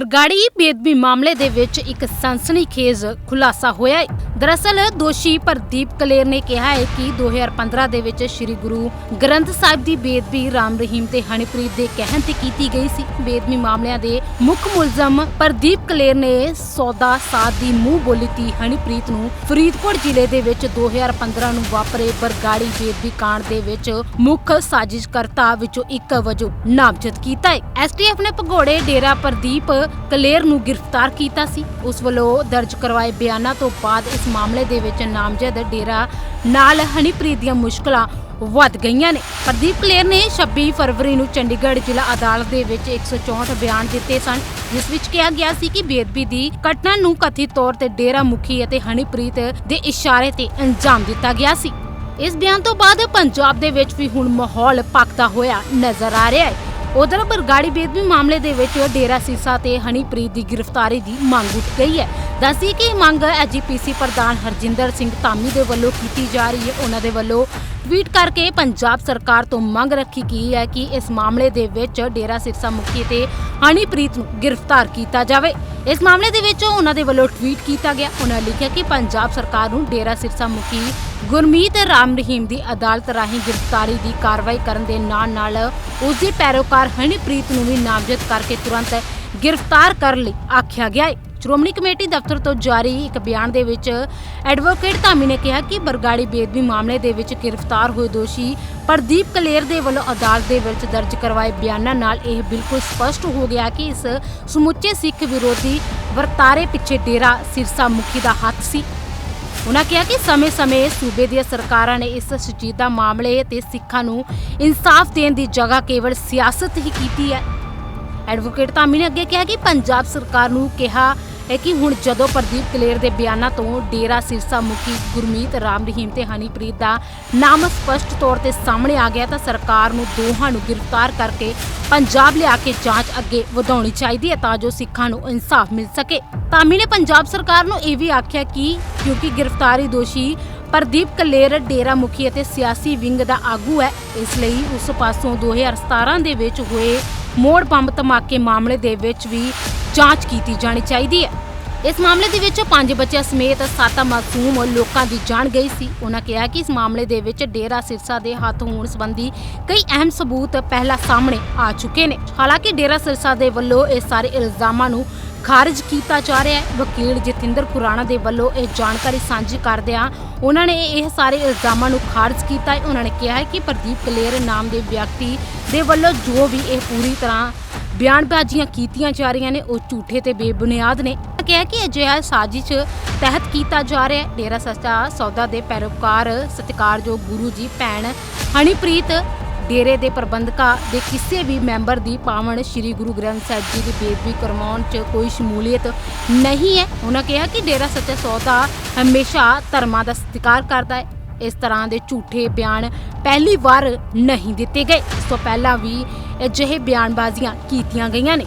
ਬਰਗਾੜੀ ਬੇਦਬੀ ਮਾਮਲੇ ਦੇ ਵਿੱਚ ਇੱਕ ਸਨਸਨੀਖੇਜ਼ ਖੁਲਾਸਾ ਹੋਇਆ ਹੈ। ਦਰਅਸਲ ਦੋਸ਼ੀ ਪ੍ਰਦੀਪ ਕਲੇਰ ਨੇ ਕਿਹਾ ਹੈ ਕਿ 2015 ਦੇ ਵਿੱਚ ਸ੍ਰੀ ਗੁਰੂ ਗ੍ਰੰਥ ਸਾਹਿਬ ਦੀ ਬੇਦਬੀ ਰਾਮ ਰਹੀਮ ਤੇ ਹਨੀਪ੍ਰੀਤ ਦੇ ਕਹਿਣ ਤੇ ਕੀਤੀ ਗਈ ਸੀ। ਬੇਦਬੀ ਮਾਮਲਿਆਂ ਦੇ ਮੁੱਖ ਮੁਲਜ਼ਮ ਪ੍ਰਦੀਪ ਕਲੇਰ ਨੇ ਸੌਦਾ ਸਾਧ ਦੀ ਮੂੰਹ ਬੋਲੀ ਤੀ। ਹਨੀਪ੍ਰੀਤ ਨੂੰ ਫਰੀਦਕੋਟ ਜ਼ਿਲ੍ਹੇ ਦੇ ਵਿੱਚ 2015 ਨੂੰ ਵਾਪਰੇ ਬਰਗਾੜੀ ਬੇਦਬੀ ਕਾਂਡ ਦੇ ਵਿੱਚ ਮੁੱਖ ਸਾਜ਼ਿਸ਼ਕਰਤਾ ਵਿੱਚੋਂ ਇੱਕ ਵਜੋਂ ਨਾਮਜ਼ਦ ਕੀਤਾ ਹੈ। ਐਸਟੀਐਫ ਨੇ ਭਗੌੜੇ ਡੇਰਾ ਪ੍ਰਦੀਪ ਕਲੇਰ ਨੂੰ ਗ੍ਰਿਫਤਾਰ ਕੀਤਾ ਸੀ। ਉਸ ਵੱਲੋਂ ਦਰਜ ਕਰਵਾਏ ਬਿਆਨਾਂ ਤੋਂ ਬਾਅਦ ਇਸ ਮਾਮਲੇ ਦੇ ਵਿੱਚ ਨਾਮਜ਼ਦ ਡੇਰਾ ਨਾਲ ਹਨੀਪ੍ਰੀਤ ਦੀਆਂ ਮੁਸ਼ਕਲਾਂ ਵੱਧ ਗਈਆਂ ਨੇ। ਪ੍ਰਦੀਪ ਕਲੇਰ ਨੇ 26 ਫਰਵਰੀ ਨੂੰ ਚੰਡੀਗੜ੍ਹ ਜ਼ਿਲ੍ਹਾ ਅਦਾਲਤ ਦੇ ਵਿੱਚ 164 ਬਿਆਨ ਦਿੱਤੇ ਸਨ, ਜਿਸ ਵਿੱਚ ਕਿਹਾ ਗਿਆ ਸੀ ਕਿ ਬੇਅਦਬੀ ਦੀ ਘਟਨਾ ਨੂੰ ਕਥਿਤ ਤੌਰ ਤੇ ਡੇਰਾ ਮੁਖੀ ਅਤੇ ਹਨੀਪ੍ਰੀਤ ਦੇ ਇਸ਼ਾਰੇ ਤੇ ਅੰਜਾਮ ਦਿੱਤਾ ਗਿਆ ਸੀ। ਇਸ ਬਿਆਨ ਤੋਂ ਬਾਅਦ ਪੰਜਾਬ ਦੇ ਵਿੱਚ ਵੀ ਹੁਣ ਮਾਹੌਲ ਪੱਕਦਾ ਹੋਇਆ ਨਜ਼ਰ ਆ ਰਿਹਾ ਹੈ। ਉਧਰ ਬਰਗਾੜੀ ਬੇਦਬੀ ਮਾਮਲੇ ਦੇ ਵਿੱਚ ਡੇਰਾ ਸੀਸਾ ਤੇ ਹਨੀਪ੍ਰੀਤ ਦੀ ਗ੍ਰਿਫਤਾਰੀ ਦੀ ਮੰਗ ਉੱਠ ਗਈ ਹੈ। ਦੱਸਦੀ ਕਿ ਇਹ ਮੰਗ ਐਜੀਪੀਸੀ ਪ੍ਰਧਾਨ ਹਰਜਿੰਦਰ ਸਿੰਘ ਧਾਮੀ ਦੇ ਵੱਲੋਂ ਕੀਤੀ ਜਾ ਰਹੀ ਹੈ। ਉਹਨਾਂ ਦੇ ਵੱਲੋਂ ਟਵੀਟ ਕਰਕੇ ਪੰਜਾਬ ਸਰਕਾਰ ਤੋਂ ਮੰਗ ਰੱਖੀ ਗਈ ਹੈ ਕਿ ਇਸ ਮਾਮਲੇ ਦੇ ਵਿੱਚ ਡੇਰਾ ਸਿਰਸਾ ਮੁਖੀ ਤੇ ਹਨੀਪ੍ਰੀਤ ਨੂੰ ਗ੍ਰਿਫਤਾਰ ਕੀਤਾ ਜਾਵੇ। ਇਸ ਮਾਮਲੇ ਦੇ ਵਿੱਚ ਉਹਨਾਂ ਦੇ ਵੱਲੋਂ ਟਵੀਟ ਕੀਤਾ ਗਿਆ। ਉਹਨਾਂ ਲਿਖਿਆ ਕਿ ਪੰਜਾਬ ਸਰਕਾਰ ਨੂੰ ਡੇਰਾ ਸਿਰਸਾ ਮੁਖੀ ਗੁਰਮੀਤ ਰਾਮ ਰਹੀਮ ਦੀ ਅਦਾਲਤ ਰਾਹੀਂ ਗ੍ਰਿਫਤਾਰੀ ਦੀ ਕਾਰਵਾਈ ਕਰਨ ਦੇ ਨਾਲ ਨਾਲ ਉਸ ਦੀ ਪੈਰੋਕਾਰ ਹਨੀਪ੍ਰੀਤ ਨੂੰ ਵੀ ਨਾਮਜ਼ਦ ਕਰਕੇ ਤੁਰੰਤ ਗ੍ਰਿਫਤਾਰ ਕਰਨ ਲਈ ਆਖਿਆ ਗਿਆ ਹੈ। ਸ਼੍ਰੋਮਣੀ ਕਮੇਟੀ ਦਫ਼ਤਰ ਤੋਂ ਜਾਰੀ ਇੱਕ ਬਿਆਨ ਦੇ ਵਿੱਚ ਐਡਵੋਕੇਟ ਧਾਮੀ ਨੇ ਕਿਹਾ ਕਿ ਬਰਗਾੜੀ ਬੇਦਬੀ ਮਾਮਲੇ ਦੇ ਵਿੱਚ ਗ੍ਰਿਫਤਾਰ ਹੋਏ ਦੋਸ਼ੀ ਪ੍ਰਦੀਪ ਕਲੇਰ ਦੇ ਵੱਲੋਂ ਅਦਾਲਤ ਦੇ ਵਿੱਚ ਦਰਜ ਕਰਵਾਏ ਬਿਆਨਾਂ ਨਾਲ ਇਹ ਬਿਲਕੁਲ ਸਪਸ਼ਟ ਹੋ ਗਿਆ ਕਿ ਇਸ ਸਮੁੱਚੇ ਸਿੱਖ ਵਿਰੋਧੀ ਵਰਤਾਰੇ ਪਿੱਛੇ ਡੇਰਾ ਸਿਰਸਾ ਮੁਖੀ ਦਾ ਹੱਥ ਸੀ। ਉਹਨਾਂ ਕਿਹਾ ਕਿ ਸਮੇਂ-ਸਮੇਂ ਸੂਬੇ ਦੀਆਂ ਸਰਕਾਰਾਂ ਨੇ ਇਸ ਸੰਜੀਦਾ ਮਾਮਲੇ ਤੇ ਸਿੱਖਾਂ ਨੂੰ ਇਨਸਾਫ ਦੇਣ ਦੀ ਜਗ੍ਹਾ ਕੇਵਲ ਸਿਆਸਤ ਹੀ ਕੀਤੀ ਹੈ। ਐਡਵੋਕੇਟ ਧਾਮੀ ਨੇ ਅੱਗੇ ਕਿਹਾ ਕਿ ਪੰਜਾਬ ਸਰਕਾਰ ਨੂੰ ਕਿਹਾ ਹੈ ਕਿ ਹੁਣ ਜਦੋਂ ਪ੍ਰਦੀਪ ਕਲੇਰ ਦੇ ਬਿਆਨਾਂ ਤੋਂ ਡੇਰਾ ਸਿਰਸਾ ਮੁਖੀ ਗੁਰਮੀਤ ਰਾਮ ਰਹੀਮ ਤੇ ਹਨੀਪ੍ਰੀਤ ਦਾ ਨਾਮ ਸਪਸ਼ਟ ਤੌਰ ਤੇ ਸਾਹਮਣੇ ਆ ਗਿਆ, ਤਾਂ ਸਰਕਾਰ ਨੂੰ ਦੋਹਾਂ ਨੂੰ ਗ੍ਰਿਫਤਾਰ ਕਰਕੇ ਪੰਜਾਬ ਲਿਆ ਕੇ ਜਾਂਚ ਅੱਗੇ ਵਧਾਉਣੀ ਚਾਹੀਦੀ ਹੈ ਤਾਂ ਜੋ ਸਿੱਖਾਂ ਨੂੰ ਇਨਸਾਫ ਮਿਲ ਸਕੇ। ਧਾਮੀ ਨੇ ਪੰਜਾਬ ਸਰਕਾਰ ਨੂੰ ਇਹ ਵੀ ਆਖਿਆ ਕਿ ਕਿਉਂਕਿ ਗ੍ਰਿਫਤਾਰੀ ਦੋਸ਼ੀ ਪ੍ਰਦੀਪ ਕਲੇਰ ਡੇਰਾ ਮੁਖੀ ਅਤੇ ਸਿਆਸੀ ਵਿੰਗ ਦਾ ਆਗੂ ਹੈ, ਇਸ ਲਈ ਉਸ ਪਾਸੋਂ 2017 ਦੇ ਵਿੱਚ ਹੋਏ ਮੋੜ ਬੰਬ ਧਮਾਕੇ ਮਾਮਲੇ ਦੇ ਵਿੱਚ ਵੀ ਜਾਂਚ ਕੀਤੀ ਜਾਣੀ ਚਾਹੀਦੀ ਹੈ। ਇਸ ਮਾਮਲੇ ਦੇ ਵਿੱਚ ਪੰਜ ਬੱਚਿਆਂ ਸਮੇਤ ਸੱਤ ਮਾਸੂਮ ਲੋਕਾਂ ਦੀ ਜਾਨ ਗਈ ਸੀ। ਉਹਨਾਂ ਕਿਹਾ ਕਿ ਇਸ ਮਾਮਲੇ ਦੇ ਵਿੱਚ ਡੇਰਾ ਸਿਰਸਾ ਦੇ ਹੱਥ ਹੋਣ ਸੰਬੰਧੀ ਕਈ ਅਹਿਮ ਸਬੂਤ ਪਹਿਲਾਂ ਸਾਹਮਣੇ ਆ ਚੁੱਕੇ ਨੇ। ਹਾਲਾਂਕਿ ਡੇਰਾ ਸਿਰਸਾ ਦੇ ਵੱਲੋਂ ਇਹ ਸਾਰੇ ਇਲਜ਼ਾਮਾਂ ਨੂੰ ਖਾਰਜ ਕੀਤਾ ਜਾ ਰਿਹਾ ਹੈ। ਵਕੀਲ ਜਤਿੰਦਰ ਖੁਰਾਣਾ ਦੇ ਵੱਲੋਂ ਇਹ ਜਾਣਕਾਰੀ ਸਾਂਝੀ ਕਰਦਿਆਂ ਉਹਨਾਂ ਨੇ ਇਹ ਸਾਰੇ ਇਲਜ਼ਾਮਾਂ ਨੂੰ ਖਾਰਜ ਕੀਤਾ ਹੈ। ਉਹਨਾਂ ਨੇ ਕਿਹਾ ਹੈ ਕਿ ਪ੍ਰਦੀਪ ਕਲੇਰ ਨਾਮ ਦੇ ਵਿਅਕਤੀ ਦੇ ਵੱਲੋਂ ਜੋ ਵੀ ਇਹ ਪੂਰੀ ਤਰ੍ਹਾਂ ਬਿਆਨਬਾਜ਼ੀਆਂ ਕੀਤੀਆਂ ਜਾ ਰਹੀਆਂ ਨੇ, ਉਹ ਝੂਠੇ ਤੇ ਬੇਬੁਨਿਆਦ ਨੇ। ਕਿਹਾ ਕਿ ਅਜਿਹਾ ਸਾਜ਼ਿਸ਼ ਤਹਿਤ ਕੀਤਾ ਜਾ ਰਿਹਾ ਹੈ। ਡੇਰਾ ਸੱਚਾ ਸੌਦਾ ਦੇ ਪੈਰੋਕਾਰ ਸਤਿਕਾਰਯੋਗ ਗੁਰੂ ਜੀ ਭੈਣ ਹਨੀਪ੍ਰੀਤ ਡੇਰੇ ਦੇ ਪ੍ਰਬੰਧਕਾਂ ਦੇ ਕਿਸੇ ਵੀ ਮੈਂਬਰ ਦੀ ਪਾਵਨ ਸ੍ਰੀ ਗੁਰੂ ਗ੍ਰੰਥ ਸਾਹਿਬ ਜੀ ਦੀ ਬੇਦਬੀ ਕਰਵਾਉਣ 'ਚ ਕੋਈ ਸ਼ਮੂਲੀਅਤ ਨਹੀਂ ਹੈ। ਉਹਨਾਂ ਕਿਹਾ ਕਿ ਡੇਰਾ ਸੱਚਾ ਸੌਦਾ ਹਮੇਸ਼ਾ ਧਰਮਾਂ ਦਾ ਸਤਿਕਾਰ ਕਰਦਾ ਹੈ। ਇਸ ਤਰ੍ਹਾਂ ਦੇ ਝੂਠੇ ਬਿਆਨ ਪਹਿਲੀ ਵਾਰ ਨਹੀਂ ਦਿੱਤੇ ਗਏ। ਇਸ ਤੋਂ ਪਹਿਲਾਂ ਵੀ ਅਜਿਹੇ ਬਿਆਨਬਾਜ਼ੀਆਂ ਕੀਤੀਆਂ ਗਈਆਂ ਨੇ।